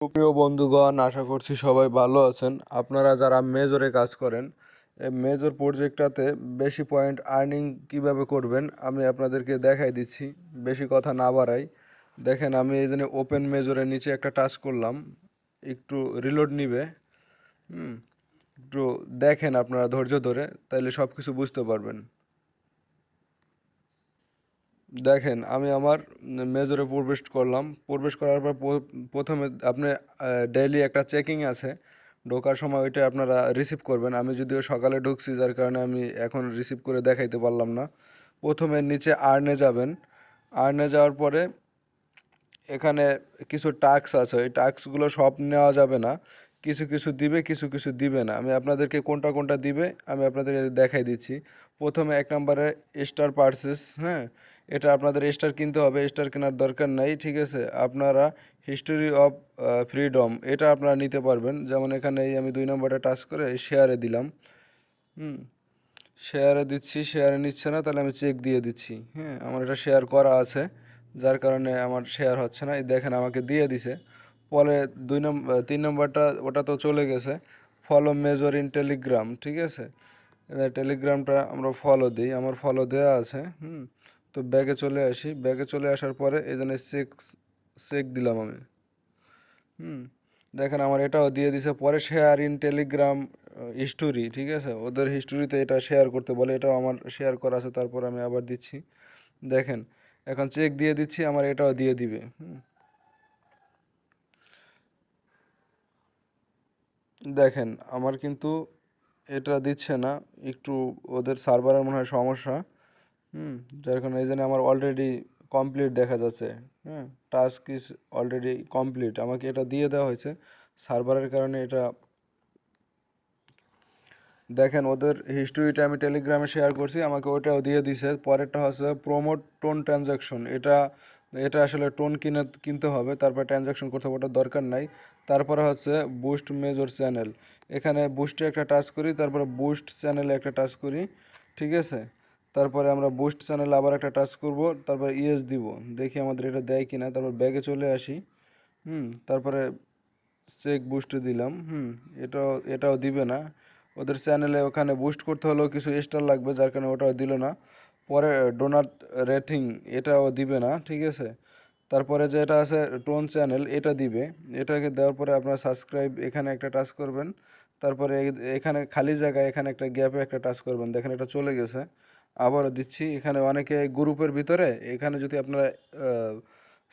সুপ্রিয় বন্ধুগণ, আশা করছি সবাই ভালো আছেন। আপনারা যারা মেজরে কাজ করেন মেজর প্রজেক্টটাতে বেশি পয়েন্ট আর্নিং কীভাবে করবেন, আমি আপনাদেরকে দেখাই দিচ্ছি। বেশি কথা না বাড়াই। দেখেন, আমি এই জন্য ওপেন মেজরের নিচে একটা টাচ করলাম। একটু রিলোড নিবে। একটু দেখেন আপনারা ধৈর্য ধরে, তাইলে সব কিছু বুঝতে পারবেন। দেখেন, আমি আমার মেজরে প্রবেশ করলাম। প্রবেশ করার পর প্রথমে আপনি ডেইলি একটা চেকিং আছে। ঢোকার সময় ওইটা আপনারা রিসিভ করবেন। আমি যদিও সকালে ঢুকছি, যার কারণে আমি এখন রিসিভ করে দেখাইতে পারলাম না। প্রথমে নিচে আর্নে যাবেন। আর্নে যাওয়ার পরে এখানে কিছু টাস্ক আছে। ওই টাস্কগুলো সব নেওয়া যাবে না। কিছু কিছু দিবে, কিছু কিছু দিবে না। আমি আপনাদেরকে কোনটা কোনটা দিবে, আমি আপনাদেরকে দেখাই দিচ্ছি। প্রথমে এক নম্বরে স্টার পার্সেস হ্যাঁ? এটা আপনাদের স্টার কিনতে হবে স্টার কেনার দরকার নাই, ঠিক আছে? আপনারা হিস্টোরি অফ ফ্রিডম এটা আপনারা নিতে পারবেন। যেমন এখানে এই আমি দুই নম্বরটা টাচ করে শেয়ারে দিলাম। হুম শেয়ারে দিচ্ছি শেয়ারে নিচ্ছে না, তাহলে আমি চেক দিয়ে দিচ্ছি। হ্যাঁ আমার এটা শেয়ার করা আছে, যার কারণে আমার শেয়ার হচ্ছে না। এই দেখেন আমাকে দিয়ে দিছে। পরে দুই নম্বর তিন নম্বরটা, ওটা তো চলে গেছে। ফলো মেজর ইন টেলিগ্রাম ঠিক আছে? টেলিগ্রামটা আমরা ফলো দিই। আমার ফলো দেওয়া আছে, হুম। তো ব্যাগে চলে আসি। ব্যাগে চলে আসার পরে এই জন্য চেক চেক দিলাম আমি। হুম, দেখেন আমার এটাও দিয়ে দিছে। পরে শেয়ার ইন টেলিগ্রাম হিস্টোরি ঠিক আছে? ওদের হিস্টোরিতে এটা শেয়ার করতে বলে, এটাও আমার শেয়ার করা আছে, তারপর আমি আবার দিচ্ছি। দেখেন, এখন চেক দিয়ে দিচ্ছি, আমার এটাও দিয়ে দিবে। দেখেন, আমার কিন্তু এটা দিচ্ছে না। একটু ওদের সার্ভারের মনে হয় সমস্যা। হুম, যার কারণে এই জন্য আমার অলরেডি কমপ্লিট দেখা যাচ্ছে। হ্যাঁ টাস্ক ইজ অলরেডি কমপ্লিট আমাকে এটা দিয়ে দেওয়া হয়েছে। সার্ভারের কারণে এটা দেখেন, ওদের হিস্ট্রিটা আমি টেলিগ্রামে শেয়ার করছি। আমাকে ওটাও দিয়ে দিছে। পরেরটা হচ্ছে প্রোমোট টোন ট্রানজাকশন এটা এটা আসলে টোন কিনে, কিনতে হবে। তারপর ট্রানজাকশন করতে হবে দরকার নাই। তারপরে হচ্ছে বুস্ট মেজর চ্যানেল এখানে বুস্টে একটা টাচ করি, তারপরে বুস্ট চ্যানেলে একটা টাচ করি। ঠিক আছে? তারপরে আমরা বুস্ট চ্যানেল আবার একটা টাচ করব, তারপর ইএস দিব। দেখি আমাদের এটা দেয় কি না তারপর ব্যাগে চলে আসি। হুম, তারপরে চেক বুস্ট দিলাম। হুম, এটাও এটাও দিবে না। ওদের চ্যানেলে ওখানে বুস্ট করতে হলেও কিছু স্টার লাগবে, যার কারণে ওটাও দিল না। পরে ডোনাট রেটিং এটাও দিবে না, ঠিক আছে? তারপরে যেটা আছে টোন চ্যানেল এটা দিবে। এটাকে দেওয়ার পরে আপনার সাবস্ক্রাইব এখানে একটা টাচ করবেন। তারপরে এখানে খালি জায়গায় এখানে একটা গ্যাপে একটা টাচ করবেন। দেখেন এটা চলে গেছে। আবারও দিচ্ছি। এখানে অনেকে গ্রুপের ভিতরে এখানে যদি আপনারা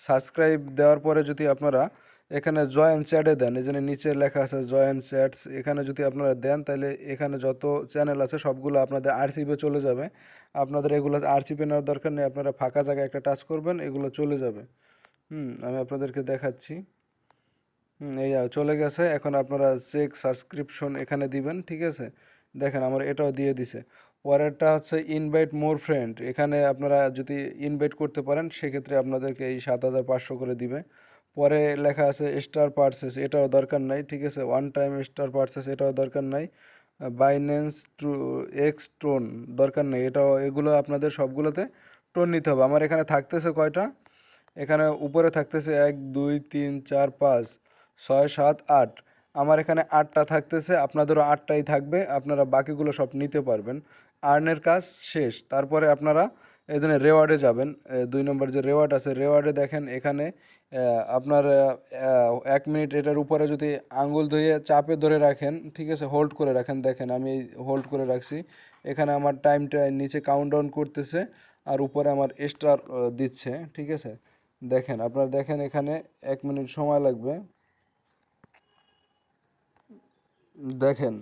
সাবস্ক্রাইব দেওয়ার পরে যদি আপনারা এখানে জয়েন চ্যাটে দেন, এই জন্য নিচে লেখা আছে জয়েন চ্যাটস, এখানে যদি আপনারা দেন তাহলে এখানে যত চ্যানেল আছে সবগুলো আপনাদের আরসিপে চলে যাবে। আপনাদের এগুলো আরসিপে নেওয়ার দরকার নেই, আপনারা ফাঁকা জায়গায় একটা টাচ করবেন, এগুলো চলে যাবে। হুম, আমি আপনাদেরকে দেখাচ্ছি। হুম, এই চলে গেছে। এখন আপনারা চেক সাবস্ক্রিপশন এখানে দিবেন, ঠিক আছে? দেখেন আমার এটাও দিয়ে দিছে। পরেরটা হচ্ছে ইনভাইট মোর ফ্রেন্ড এখানে আপনারা যদি ইনভাইট করতে পারেন, সেক্ষেত্রে আপনাদেরকে এই সাত হাজার পাঁচশো করে দিবে। পরে লেখা আছে স্টার পার্সেস এটাও দরকার নাই, ঠিক আছে? ওয়ান টাইম স্টার পার্সেস এটাও দরকার নাই। বাইন্যান্স টু এক্স টোন দরকার নেই। এটাও, এগুলো আপনাদের সবগুলোতে টোন নিতে হবে। আমার এখানে থাকতেছে কয়টা? এখানে উপরে থাকতেছে এক, দুই, তিন, চার, পাঁচ, ছয়, সাত, আট। আমার এখানে আটটা থাকতেছে, আপনাদেরও আটটাই থাকবে, আপনারা বাকিগুলো সব নিতে পারবেন। আর্নের কাজ শেষ, তারপরে আপনারা জন্য রেওয়ার্ডে যাবেন। দুই নম্বর যে রেওয়ার্ড আছে, রেওয়ার্ডে দেখেন এখানে আপনার এক মিনিট এটার উপরে যদি আঙ্গুল ধুয়ে চাপে ধরে রাখেন, ঠিক আছে হোল্ড করে রাখেন, দেখেন আমি হোল্ড করে রাখছি। এখানে আমার টাইমটা নিচে কাউন্ট ডাউন করতেছে আর উপরে আমার স্টার দিচ্ছে, ঠিক আছে। দেখেন, আপনারা দেখেন এখানে এক মিনিট সময় লাগবে। দেখেন,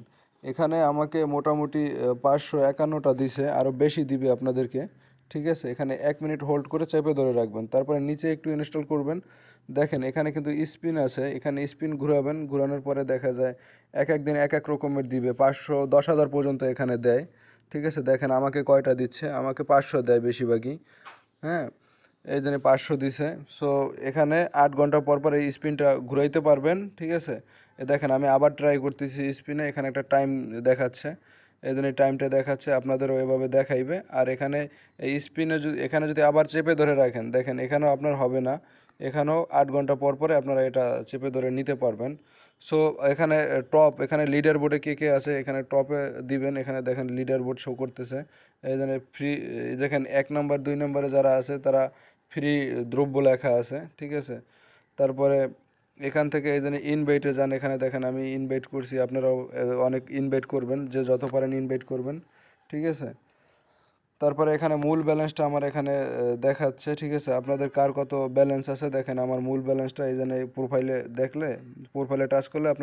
এখানে আমাকে মোটামুটি পাঁচশো একান্নটা দিছে আরও বেশি দিবে আপনাদেরকে, ঠিক আছে? এখানে এক মিনিট হোল্ড করে চেপে ধরে রাখবেন, তারপরে নিচে একটু ইনস্টল করবেন। দেখেন, এখানে কিন্তু স্পিন আছে, এখানে স্পিন ঘোরাবেন, ঘোরানোর পরে দেখা যায় এক এক দিন এক এক রকমের দিবে, পাঁচশো দশ হাজার পর্যন্ত এখানে দেয়, ঠিক আছে? দেখেন, আমাকে কয়টা দিচ্ছে? আমাকে পাঁচশো দেয় বেশিরভাগই হ্যাঁ? এই জন্য পাঁচশো দিছে। সো এখানে আট ঘণ্টা পর পর এই স্পিনটা ঘুরাইতে পারবেন, ঠিক আছে? এ দেখেন, আমি আবার ট্রাই করতেছি স্পিনে এখানে একটা টাইম দেখাচ্ছে। এই জন্য টাইমটা দেখাচ্ছে, আপনাদেরও এভাবে দেখাইবে। আর এখানে এই স্পিনে যদি, এখানে যদি আবার চেপে ধরে রাখেন, দেখেন, এখানেও আপনার হবে না। এখানেও আট ঘণ্টা পর পরে আপনারা এটা চেপে ধরে নিতে পারবেন। সো এখানে টপ এখানে লিডার বোর্ডে কে কে আছে, এখানে টপে দিবেন। এখানে দেখেন লিডার বোর্ড শো করতেছে। এই জন্য ফ্রি দেখেন, এক নম্বর দুই নম্বরে যারা আছে, তারা ফ্রি দ্রব্য লেখা আছে, ঠিক আছে? তারপরে এখান থেকে এই জন্য ইনভাইটে যান, এখানে দেখেন আমি ইনভাইট করছি, আপনারাও অনেক ইনভাইট করবেন, যে যত পারেন ইনভাইট করবেন, ঠিক আছে? তারপরে এখানে মূল ব্যালেন্সটা আমার এখানে দেখাচ্ছে, ঠিক আছে? আপনাদের কার কত ব্যালেন্স আছে? দেখেন আমার মূল ব্যালেন্সটা এই জন্য প্রোফাইলে দেখলে প্রোফাইলে টাচ করলে